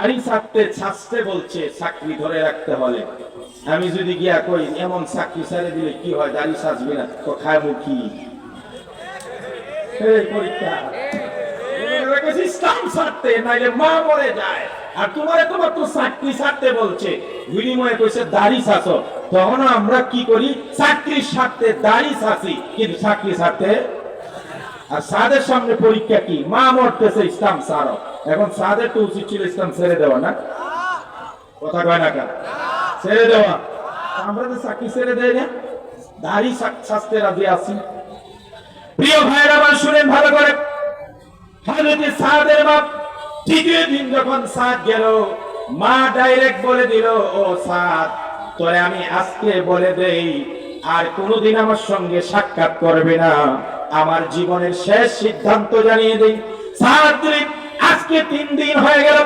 দাড়ি ছাড়তে ছাড়তে বলছে, চাকরি ধরে রাখতে হলে। আমি যদি গিয়া কই, এমন চাকরি ছেড়ে দিলে কি হয়, দাড়ি সাজবি না, তো মুখি পরীক্ষা। ইসলাম চাকরি আমরা কি করি? চাকরির স্বার্থে দাড়ি ছাড়ছি কিন্তু চাকরি ছাড়তে আর সাদের সামনে পরীক্ষা কি? মা মরতেছে ইসলাম সারো এখন সাদের তো উচিত ছিল ইসলাম ছেড়ে দেওয়া, না? কথা কয় না ছেড়ে দেওয়া। আমরা তো চাকরি ছেড়ে দেয় না। শাস্তে রাজি আছি। প্রিয় আমার শুনেন ভালো করে। সাদের বাপ তৃতীয় দিন যখন সাদ গেল, মা ডাইরেক্ট বলে দিল, ও সাদ তোরে আমি আজকে বলে দেই, আর কোনোদিন আমার সঙ্গে সাক্ষাৎ করবে না। আমার জীবনের শেষ সিদ্ধান্ত জানিয়ে দেই। তুই আজকে তিন দিন হয়ে গেল,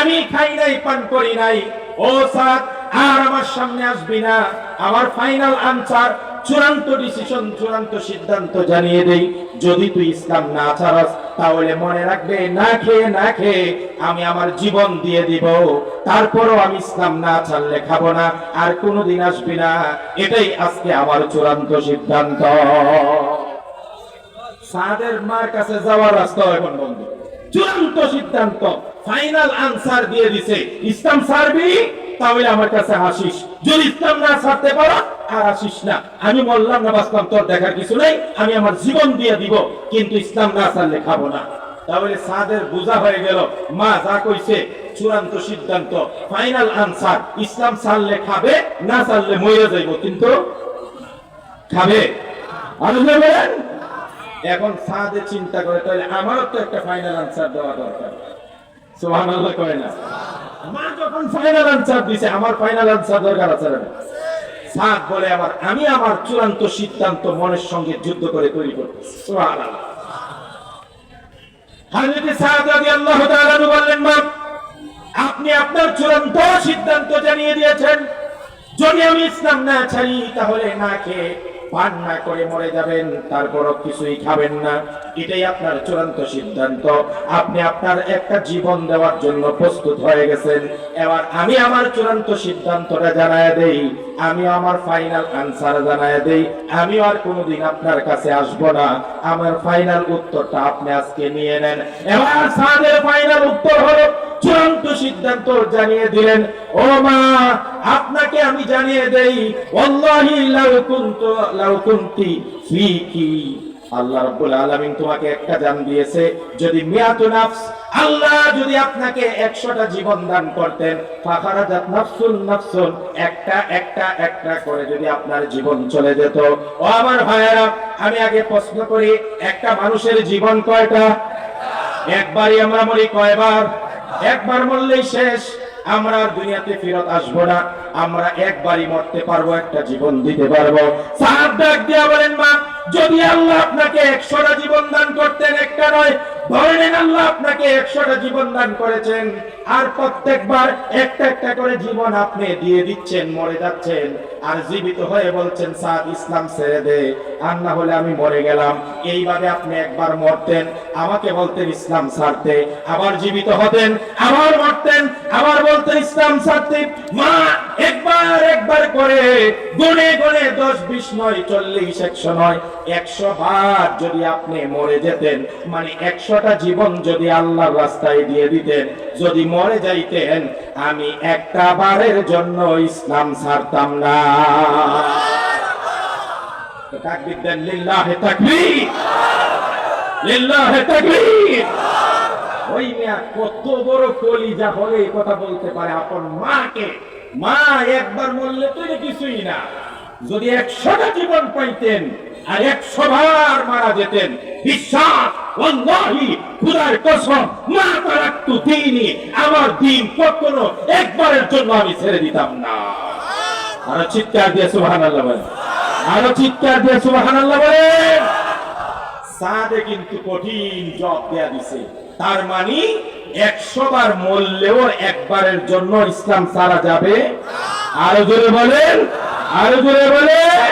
আমি খাই নাই, পান করি নাই। ও সাদ আর আমার সামনে আসবি না। আমার ফাইনাল আনসার চূড়ান্ত ডিসিশন চূড়ান্ত সিদ্ধান্ত জানিয়ে দেই। যদি তুই ইসলাম না ছাড়াস, তাহলে মনে রাখবে, না খেয়ে না খেয়ে আমি আমার জীবন দিয়ে দিব। তারপরও আমি ইসলাম না ছাড়লে খাব না, আর কোনোদিন আসবি না। এটাই আজকে আমার চূড়ান্ত সিদ্ধান্ত। সাদের মার কাছে যাওয়ার রাস্তা এখন বন্ধ। চূড়ান্ত সিদ্ধান্ত ফাইনাল আনসার দিয়ে দিছে। ইসলাম সারবি তাহলে আমার কাছে আসিস যদি ইসলাম না ছাড়তে পারো, আর আসিস না। আমি বললাম না, বাঁচলাম, তোর দেখার কিছু নাই। আমি আমার জীবন দিয়ে দিব, কিন্তু ইসলাম না ছাড়লে খাব না। তাহলে সাদের বোঝা হয়ে গেল, মা যা কইছে, চূড়ান্ত সিদ্ধান্ত ফাইনাল আনসার ইসলাম ছাড়লে খাবে, না ছাড়লে মরে যাইব, কিন্তু খাবে। আর বলেন এখন সাদে চিন্তা করে, তাহলে আমারও তো একটা ফাইনাল আনসার দেওয়া দরকার। না? মা যখন ফাইনাল আনসার দিছে, আমার ফাইনাল আনসার দরকার আছে সাদ বলে আমি আমার চূড়ান্ত সিদ্ধান্ত মনের সঙ্গে যুদ্ধ করে তৈরি সাদ তাআলা বললেন, মা, আপনি আপনার চূড়ান্ত সিদ্ধান্ত জানিয়ে দিয়েছেন। যদি আমি ইসলাম না ছাড়ি, তাহলে না খেয়ে পান না করে মরে যাবেন, তারপরও কিছুই খাবেন না। এটাই আপনার চূড়ান্ত সিদ্ধান্ত। আপনি আপনার একটা জীবন দেওয়ার জন্য প্রস্তুত হয়ে গেছেন। এবার আমি আমার চূড়ান্ত সিদ্ধান্তটা জানায় দেই, আমি আমার ফাইনাল আনসার জানায় দেই, আমি আর কোনোদিন আপনার কাছে আসব না। আমার ফাইনাল উত্তরটা আপনি আজকে নিয়ে নেন। এবার সাদের ফাইনাল উত্তর হলো চূড়ান্ত সিদ্ধান্ত জানিয়ে দিলেন, ও মা, আপনাকে আমি জানিয়ে দেই লাউ কুনতি আল্লাহ রাব্বুল আলামিন তোমাকে একটা জান দিয়েছে, যদি মিয়াতু নাফস, আল্লাহ যদি আপনাকে 100টা জীবন দান করতেন, ফাখারাজাত নাফসুন নাফসুন, একটা একটা একটা করে যদি আপনার জীবন চলে যেত। ও আমার ভাইয়েরা, আমি আগে প্রশ্ন করি, একটা মানুষের জীবন কয়টা? একবারই আমরা মরি কয়বার? একবার মরলেই শেষ। আমরা দুনিয়াতে ফেরত আসব না। আমরা একবারই মরতে পারব, একটা জীবন দিতে পারব। সাহাব ডাক দিয়া বলেন, মা, যদি আল্লাহ আপনাকে একশোটা জীবন দান করতেন, একটা নয় ধরে নেন আল্লাহ আপনাকে একশোটা জীবন দান করেছেন, আর প্রত্যেকবার একটা একটা করে জীবন আপনি দিয়ে দিচ্ছেন, মরে যাচ্ছেন, আর জীবিত হয়ে বলছেন, সাদ, ইসলাম ছেড়ে দে, আর না হলে আমি মরে গেলাম। এইভাবে আপনি একবার মরতেন, আমাকে বলতেন, ইসলাম ছাড়তে আবার জীবিত হতেন, আবার মরতেন, আবার বলতেন, ইসলাম ছাড়তে মা একবার করে দশ, বিশ নয়, চল্লিশ, একশো নয়, একশো বার যদি আপনি মরে যেতেন মানে একশোটা জীবন যদি আল্লাহর রাস্তায় দিয়ে দিতেন, যদি মরে যাইতেন, আমি একটা বারের জন্য ইসলাম ছাড়তাম না। ওই মিয়া কত বড় কলিজা হলে এই কথা বলতে পারে, আপন মাকে। মা একবার বললে তো কিছুই না। যদি একশোটা জীবন পাইতেন আর একশো বার মারা যেতেন, বিশ্বাস খুদার কসম, মা তারাক্তু দিনই আমার দিন কখনো একবারের জন্য আমি ছেড়ে দিতাম না। আরও চিৎকার দিয়ে সুবহানাল্লাহ বলেন। আরও চিৎকার দিয়ে সুবহানাল্লাহ বলেন। সাদে কিন্তু কঠিন জব দেয়া দিছে। তার মানে একশো বার মরলেও একবারের জন্য ইসলাম সারা যাবে। আরও জোরে বলেন, আরও জোরে বলেন।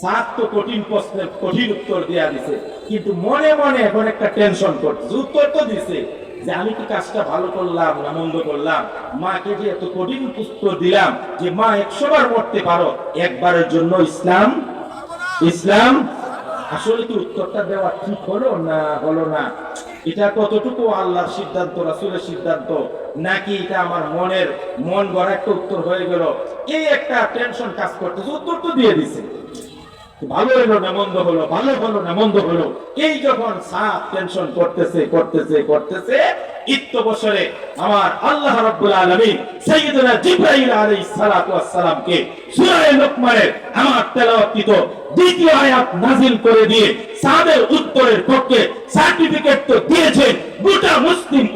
সাত তো কঠিন প্রশ্নের কঠিন উত্তর দেয়া দিছে। কিন্তু মনে মনে এখন একটা টেনশন করছে উত্তর তো দিছে যে আমি কি কাজটা ভালো করলাম না মন্দ করলাম? মাকে যে এত কঠিন পুত্র দিলাম যে মা একশো বার মরতে পারো, একবারের জন্য ইসলাম? ইসলাম? আসলে কি উত্তরটা দেওয়া ঠিক হলো না হলো না? এটা কতটুকু আল্লাহর সিদ্ধান্ত, রাসুলের সিদ্ধান্ত? নাকি এটা আমার মনের, মন গড়া একটা উত্তর হয়ে গেল? এই একটা টেনশন কাজ করতেছে, উত্তর তো দিয়ে দিছে। ভালো হলো না, মন্দ হলো, ভালো হলো না, মন্দ হলো। এই যখন সাপ টেনশন করতেছে করতেছে করতেছে মুসলিম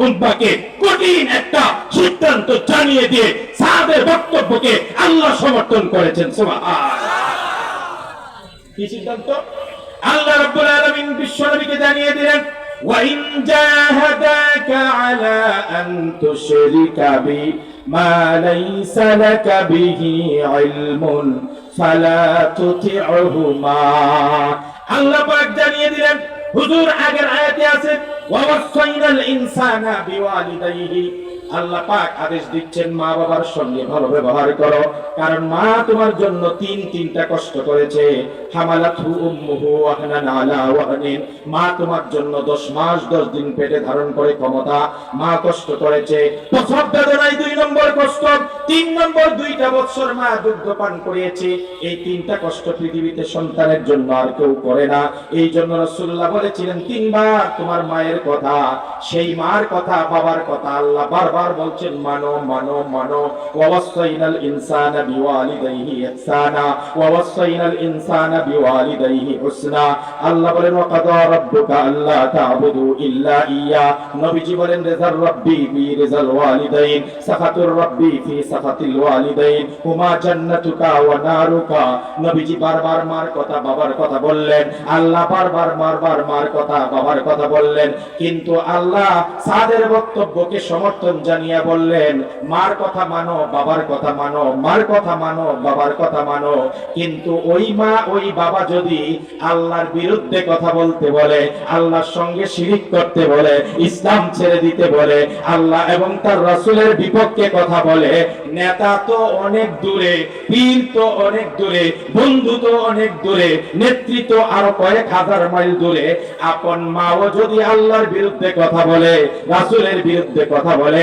একটা সিদ্ধান্ত জানিয়ে দিয়ে সাদের বক্তব্যকে আল্লাহ সমর্থন করেছেন। সুবহানাল্লাহ। কি সিদ্ধান্ত আল্লাহ রাব্বুল আলামিন বিশ্বনবীকে জানিয়ে দিলেন وإن جاهداك على أن تشرك بي ما ليس لك به علم فلا تطعهما আল্লাহ পাক জানিয়ে দিলেন হুজুর আগের আয়াতে আছে ওয়াসাইনাল ইনসানা বিওয়ালিদাইহি আল্লাহ পাক আদেশ দিচ্ছেন, মা বাবার সঙ্গে ভালো ব্যবহার করো। কারণ মা তোমার জন্য তিন তিনটা কষ্ট করেছে। মা তোমার জন্য 10 মাস 10 দিন পেটে ধারণ করে ক্ষমতা। মা কষ্ট করেছে। বেদনায় দুই নম্বর কষ্ট, তিন নম্বর দুইটা মা দুগ্ধ পান করিয়েছে। এই তিনটা কষ্ট পৃথিবীতে সন্তানের জন্য আর কেউ করে না। এই জন্য রাসূলুল্লাহ বলেছিলেন, তিনবার তোমার মায়ের কথা, সেই মার কথা, বাবার কথা আল্লাহ বলছেন, মানো মানো মানো। ওয়াসাইনাল ইনসানা বিওয়ালিদাইহি ইহসানা ওয়াসাইনাল ইনসানা বিওয়ালিদাইহি হুসনা। আল্লাহ বলেন, ওয়াকাদা রাব্বুকা আল্লা তা'বুদু ইল্লা ইয়া। নবীজি বলেন, রিজাল রাব্বি ফি রিজাল ওয়ালিদাইন, সাখাতুর রাব্বি ফি সাখাতিল ওয়ালিদাইন। হুমা জান্নাতুকা ওয়া নারুকা? নবীজি বারবার মার কথা, বাবার কথা বললেন। আল্লাহ বারবার বারবার মার কথা, বাবার কথা বললেন। কিন্তু আল্লাহ সাদের বক্তব্যকে সমর্থন জানিয়ে বললেন, মার কথা মানো, বাবার কথা মানো, মার কথা মানো, বাবার কথা মানো। কিন্তু ওই মা, ওই বাবা যদি আল্লাহর বিরুদ্ধে কথা বলতে বলে, আল্লাহর সঙ্গে শিরিক করতে বলে, ইসলাম ছেড়ে দিতে বলে, আল্লাহ এবং তার বিপক্ষে কথা বলে, নেতা তো অনেক দূরে, পীর তো অনেক দূরে, বন্ধু তো অনেক দূরে নেতৃত্ব আরও কয়েক হাজার মাইল দূরে, আপন মাও যদি আল্লাহর বিরুদ্ধে কথা বলে, রাসূলের বিরুদ্ধে কথা বলে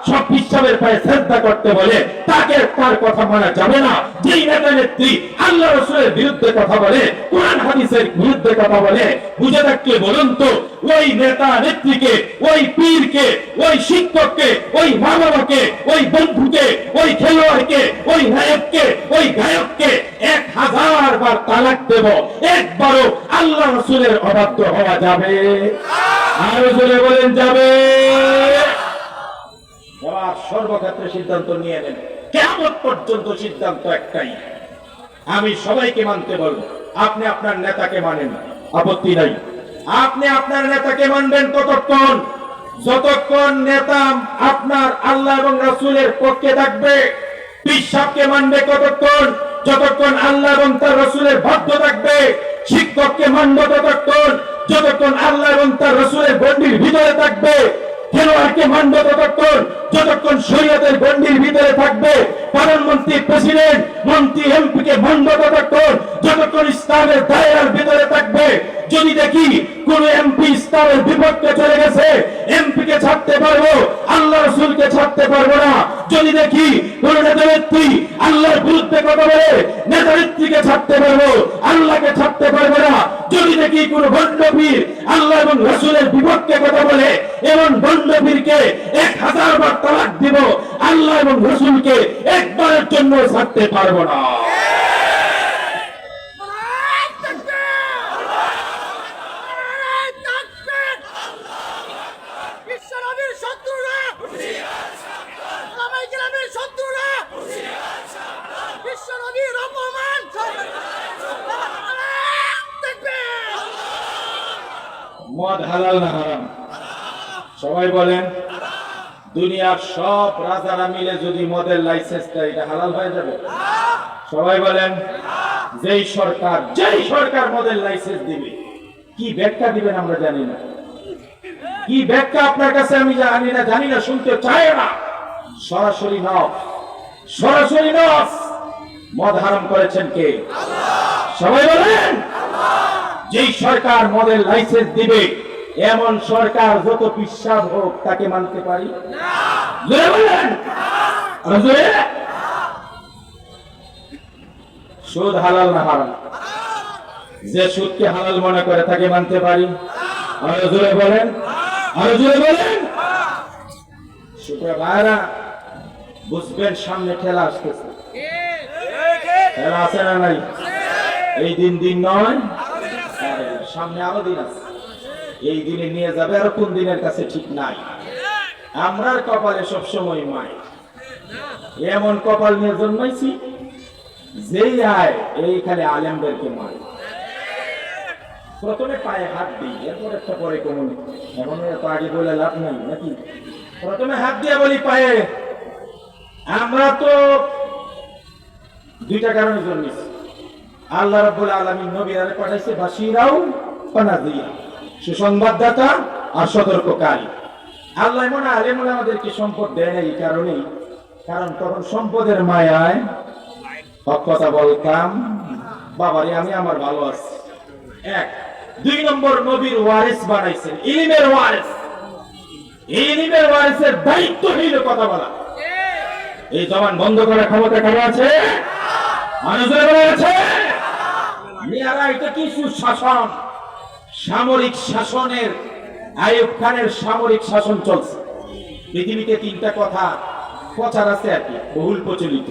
সব বিশ্বাসের পায়ে শ্রদ্ধা করতে বলে, তাকে তার কথা মানা যাবে না। যেই নেতা নেত্রী আল্লাহ রসুলের বিরুদ্ধে কথা বলে, কোরআন হাদিসের বিরুদ্ধে কথা বলে, বুঝে থাকলে বলুন তো, ওই নেতা নেত্রীকে, ওই পীরকে, ওই শিক্ষককে, ওই মা বাবাকে ওই বন্ধুকে, ওই খেলোয়াড়কে, ওই নায়ককে, ওই গায়ককে এক হাজার বার তালাক দেব। একবারও আল্লাহ রসুলের অবাধ্য হওয়া যাবে। আরও জোরে বলেন যাবে। সর্বক্ষেত্রে সিদ্ধান্ত নিয়ে নেন। কেমন পর্যন্ত সিদ্ধান্ত একটাই। আমি সবাইকে মানতে বলব, আপনি আপনার নেতাকে মানেন, আপত্তি নাই। আপনি আপনার নেতাকে মানবেন ততক্ষণ, যতক্ষণ নেতা আপনার আল্লাহ এবং রাসূলের পক্ষে থাকবে বিশ্বাসকে মানবে কতক্ষণ যতক্ষণ আল্লাহ এবং তার রসুলের বাধ্য থাকবে, শিক্ষককে মানবে ততক্ষণ, যতক্ষণ আল্লাহ এবং তার রসুলের গণ্ডির ভিতরে থাকবে খেলোয়াড়কে মানবে ততক্ষণ যতক্ষণ শরীয়তের গণ্ডির ভিতরে থাকবে, প্রধানমন্ত্রী প্রেসিডেন্ট, মন্ত্রী এমপি কে মানবে ততক্ষণ যতক্ষণ ইসলামের দায়রার ভিতরে থাকবে, যদি দেখি কোন এমপি ইসলামের বিপক্ষে চলে গেছে এমপি কে ছাড়তে পারব, আল্লাহ রসুলকে ছাড়তে পারব না। যদি দেখি কোন নেতা নেত্রী আল্লাহর বিরুদ্ধে কথা বলে, নেতা নেত্রীকে ছাড়তে পারব, আল্লাহকে ছাড়তে পারব না। যদি দেখি কোন বন্ধবীর আল্লাহ এবং রসুলের বিপক্ষে কথা বলে এবং বন্ধবীরকে এক হাজার বার তালাক দিব, আল্লাহ এবং রসুলকে একবারের জন্য ছাড়তে পারব না বিশ্বনবীর শত্রুরা ওলামায়ে কেরামের শত্রুরা মদ হালাল না হারাম সবাই বলেন, দুনিয়ার সব রাজারা মিলে যদি মদের লাইসেন্স দেয় এটা হালাল হয়ে যাবে। সবাই বলেন, যেই সরকার যেই সরকার মদের লাইসেন্স দিবে, কি ব্যাখ্যা দিবেন আমরা জানি না। কি ব্যাখ্যা আপনার কাছে আমি জানি না জানি না, শুনতে চাই না। সরাসরি নফ সরাসরি নফ মদ হারাম করেছেন কে? সবাই বলেন, যেই সরকার মদের লাইসেন্স দিবে এমন সরকার যত বিশ্বাস হোক, তাকে মানতে পারি? সুদ হালাল না হারাম? যে সুদকে হালাল মনে করে, তাকে মানতে পারি? আরও জোরে বলেন! আরও জোরে বলেন! সুতরাং বুঝবেন সামনে ঠেলা আসতেছে। ঠেলা আছে না নাই? এই দিন দিন নয়? সামনে আরও দিন আছে। এই দিনে নিয়ে যাবে আর কোন দিনের কাছে ঠিক নাই। আমরার কপালে সবসময় মায়। এমন কপাল নিয়ে জন্মাইছি, যেই আয় এইখানে আলেমদেরকে মায়। প্রথমে পায়ে হাত দিই, এরপর একটা পরে কমন। এখন এত আগে বলে লাভ নাই, নাকি? প্রথমে হাত দিয়ে বলি পায়ে। আমরা তো দুইটা কারণে জন্মেছি। আল্লাহ রাব্বুল আলামিন নবী পাঠাইছে, বাশিরাও পানাজিয়া সুসংবাদদাতা আর সতর্ককারী। আল্লাহ এমন আলেম আমাদেরকে সম্পদ দেয় না এই কারণেই। কারণ তখন সম্পদের মায়ায় কথা বলতাম, বাবারে, আমি আমার ভালো আছি। এক, দুই নম্বর, নবীর ওয়ারিস বানাইছেন। ইলিমের ওয়ারিস। ইলিমের ওয়ারিসের দায়িত্ব হইল কথা বলা। এই জবান বন্ধ করার ক্ষমতা কারও আছে? মানুষের আছে? মেয়ারা এটা কি সুশাসন? সামরিক শাসনের, আইয়ুব খানের সামরিক শাসন চলছে। পৃথিবীতে তিনটা কথা প্রচার আছে আর কি, বহুল প্রচলিত।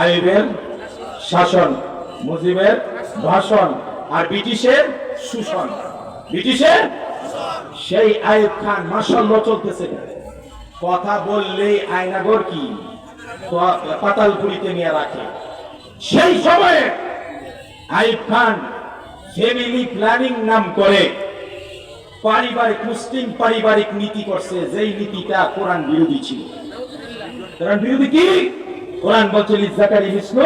আইয়ুবের শাসন, মুজিবের ভাষণ আর ব্রিটিশের শোষণ। ব্রিটিশের? সেই আইয়ুব খান মাসাল্লাহ চলতেছে কথা বললেই আয়নাগর কি পাতালপুরিতে নিয়ে রাখে। সেই সময়ে আইব খান ফ্যামিলি প্ল্যানিং নাম করে। পারিবারিক মুসলিম পারিবারিক নীতি করছে, যেই নীতিটা কোরআন বিরোধী ছিল। কোরআন বিরোধী কি? কোরআন বলছে লিজাকারি মিশ্র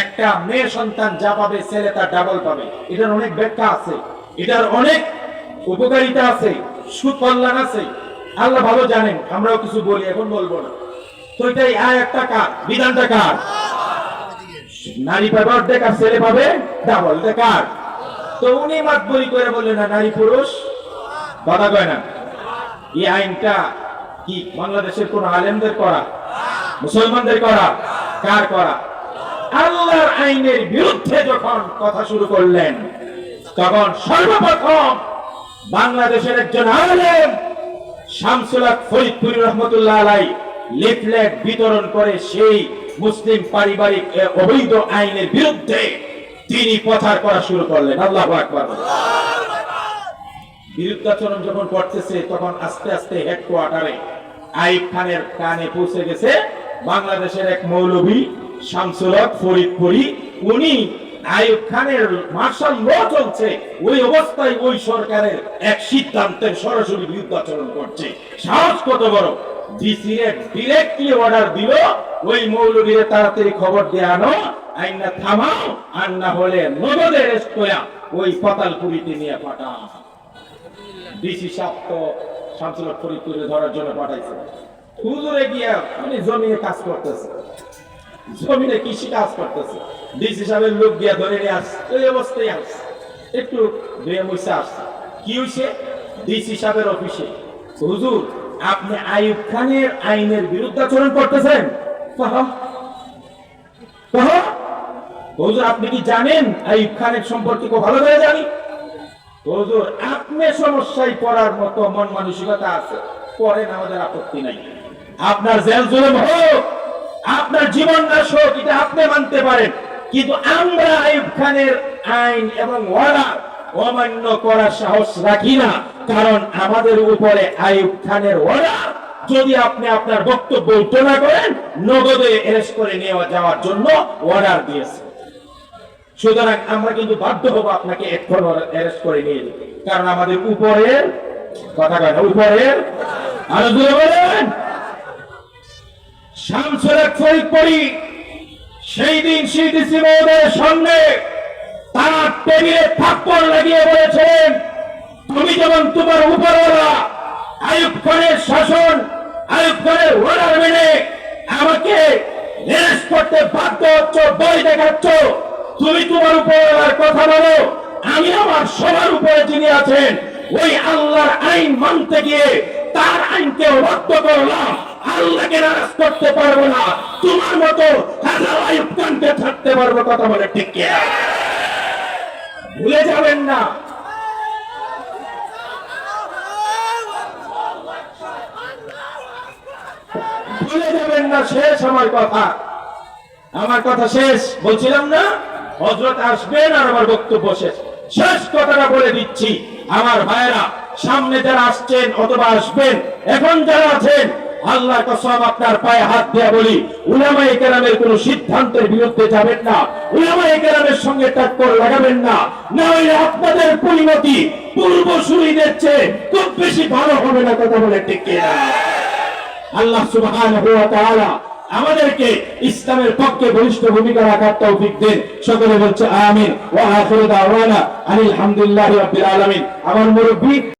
একটা মেয়ে সন্তান যা পাবে, ছেলে তার ডাবল পাবে। এটার অনেক ব্যাখ্যা আছে। এটার অনেক উপকারিতা আছে সুকল্যাণ আছে। আল্লাহ ভালো জানেন, আমরাও কিছু বলি, এখন বলব না। তো এটাই আয় একটা কার? বিধানটা কার? নারী পাবে, অর্ধেক আর ছেলে পাবে ডাবল কার তো উনি মাত বই করে বললেন, না, নারী পুরুষ? কথা কয় না। এই আইনটা কি? বাংলাদেশের কোন আলেমদের করা? মুসলমানদের করা? কার করা? আল্লাহর আইনের বিরুদ্ধে যখন কথা শুরু করলেন, তখন সর্বপ্রথম বাংলাদেশের একজন আলেম শামসুলাক ফরিদপুরি রহমতুল্লাহ আলাই লিফলেট বিতরণ করে সেই মুসলিম পারিবারিক অবৈধ আইনের বিরুদ্ধে তিনি প্রচার করা শুরু করলেন। আল্লাহ বিরুদ্ধাচরণ যখন করতেছে, তখন আস্তে আস্তে হেডকোয়ার্টারে আইব খানের কানে পৌঁছে গেছে। বাংলাদেশের এক মৌলভী শামসুলক ফরিদপুরি, উনি আইব খানের মার্শাল ল চলছে। ওই অবস্থায় ওই সরকারের এক সিদ্ধান্তের সরাসরি বিরুদ্ধাচরণ করছে। সাহস কত বড়? ডিসিরেট ডিরেক্টলি অর্ডার দিল। ওই মৌলবীরে তাড়াতাড়ি খবর দিয়ে আইনা থামাও, আর না হলে ওই নিয়ে পাঠাও। ডিসি তো শামসুল ফরিদপুরে ধরার জন্য পাঠাইছে। হুজুরে গিয়া মানে জমিনে কাজ করতেছে। জমিনে কৃষি কাজ করতেছে। ডিসি সাহেবের লোক গিয়া ধরে নিয়ে আসছে ওই অবস্থায় আসছে একটু মুছে আসছে কি হয়েছে ডিসি সাহেবের অফিসে। হুজুর আপনি আইয়ুব খানের আইনের বিরুদ্ধাচরণ করতেছেন? হুজুর, আপনি কি জানেন আইয়ুব খানের সম্পর্কে খুব ভালো করে জানি? হুজুর, আপনি সমস্যায় পড়ার মতো মন মানসিকতা আছে, পড়েন, আমাদের আপত্তি নাই। আপনার জেল জুলুম হোক, আপনার জীবন নাশ হোক, এটা আপনি মানতে পারেন। কিন্তু আমরা আইব খানের আইন এবং ওয়ার্ডার অমান্য করার সাহস রাখি না। কারণ আমাদের উপরে আইব খানের ওয়ার্ডার যদি আপনি আপনার বক্তব্য উল্টো না করেন, নগদে এরেস্ট করে নিয়ে যাওয়ার জন্য অর্ডার দিয়েছে। সুতরাং আমরা কিন্তু বাধ্য হব আপনাকে এখন অ্যারেস্ট করে নিয়ে যেতে। কারণ আমাদের উপরের, কথা কয় উপরের, আরও জোরে বলেন। শামসুর এক ফরিদ পড়ি সেই দিন সিডিসি মহোদয়ের সামনে তারা টেবিলে থাপ্পড় লাগিয়ে বলেছেন, তুমি যেমন তোমার উপরওয়ালা আয়ুব খানের শাসন আয়ুব খানের অর্ডার মেনে আমাকে রেস্ট করতে বাধ্য হচ্ছ বই দেখাচ্ছ, তুমি তোমার উপরওয়ালার কথা বলো, আমি আমার সবার উপরে যিনি আছেন, ওই আল্লাহর আইন মানতে গিয়ে তার আইনকে রক্ত করলাম আল্লাহকে নারাজ করতে পারব না, তোমার মতো হাজার আয়ুব খানকে থাকতে পারব কথা বলে ঠিক কিনা? ভুলে যাবেন না। ভুলে যাবেন না, শেষ আমার কথা। আমার কথা শেষ, বলছিলাম না? হজরত আসবেন আর আমার বক্তব্য শেষ। শেষ কথাটা বলে দিচ্ছি। আমার ভাইয়েরা, সামনে যারা আসছেন অথবা আসবেন, এখন যারা আছেন আল্লাহ কসম আপনার পায়ে হাত দেয়া বলি, উলামায়ে কেরামের কোন সিদ্ধান্তের বিরুদ্ধে যাবেন না, উলামায়ে কেরামের সঙ্গে টক্কর লাগাবেন না না হলে আপনাদের পরিণতি পূর্বসূরীদের চেয়ে খুব বেশি ভালো হবে না কথা বলে কিনা? আল্লাহ সুবহানাহু আমাদেরকে ইসলামের পক্ষে বলিষ্ঠ ভূমিকা রাখার তৌফিক দেন। সকলে বলছে আমিন। ওয়া আখিরু দাওয়ানা আনিল হামদুলিল্লাহি রাব্বিল আলামিন। আমার মুরব্বী